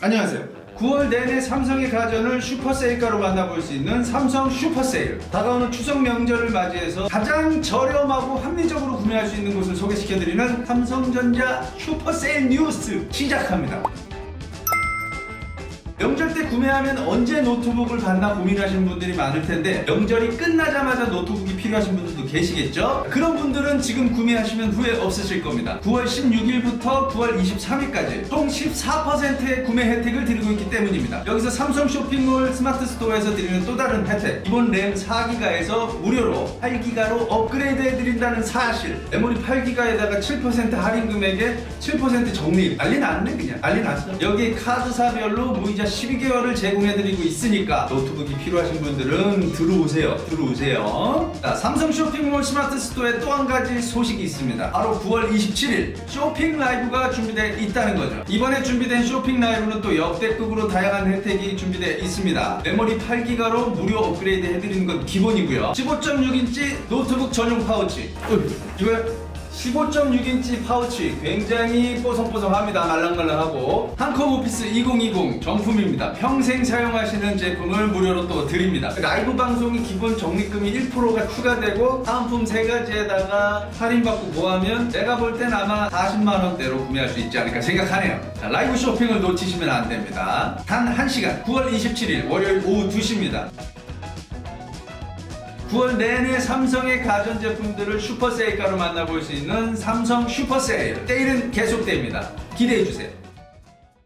안녕하세요. 9월 내내 삼성의 가전을 슈퍼 세일가로 만나볼 수 있는 삼성 슈퍼 세일. 다가오는 추석 명절을 맞이해서 가장 저렴하고 합리적으로 구매할 수 있는 곳을 소개시켜드리는 삼성전자 슈퍼 세일 뉴스 시작합니다. 명절 때 구매하면 언제 노트북을 받나 고민하시는 분들이 많을 텐데 명절이 끝나자마자 노트북이 필요하신 분들도 계시겠죠? 그런 분들은 지금 구매하시면 후회 없으실 겁니다. 9월 16일부터 9월 23일까지 총 14%의 구매 혜택을 드리고 있기 때문입니다. 여기서 삼성 쇼핑몰 스마트 스토어에서 드리는 또 다른 혜택 기본 램 4기가에서 무료로 8기가로 업그레이드 해드린다는 사실 메모리 8기가에다가 7% 할인 금액에 7% 적립 난리 났네 그냥 난리 났어 여기 카드사별로 무이자 12개월을 제공해드리고 있으니까 노트북이 필요하신 분들은 들어오세요. 들어오세요. 자 삼성 쇼핑몰 스마트 스토어에 또 한 가지 소식이 있습니다. 바로 9월 27일 쇼핑 라이브가 준비되어 있다는 거죠. 이번에 준비된 쇼핑 라이브는 또 역대급으로 다양한 혜택이 준비되어 있습니다. 메모리 8기가로 무료 업그레이드 해드리는 건 기본이고요. 15.6인치 노트북 전용 파우치. 이거 15.6인치 파우치 굉장히 뽀송뽀송합니다. 말랑말랑하고. 한컴 오피스 2020 정품입니다. 평생 사용하시는 제품을 무료로 또 드립니다. 라이브 방송이 기본 적립금이 1%가 추가되고 사은품 3가지에다가 할인받고 뭐하면 내가 볼 땐 아마 40만원대로 구매할 수 있지 않을까 생각하네요. 자, 라이브 쇼핑을 놓치시면 안 됩니다. 단 1시간 9월 27일 월요일 오후 2시입니다 9월 내내 삼성의 가전제품들을 슈퍼세일가로 만나볼 수 있는 삼성 슈퍼세일. 세일은 계속됩니다. 기대해주세요.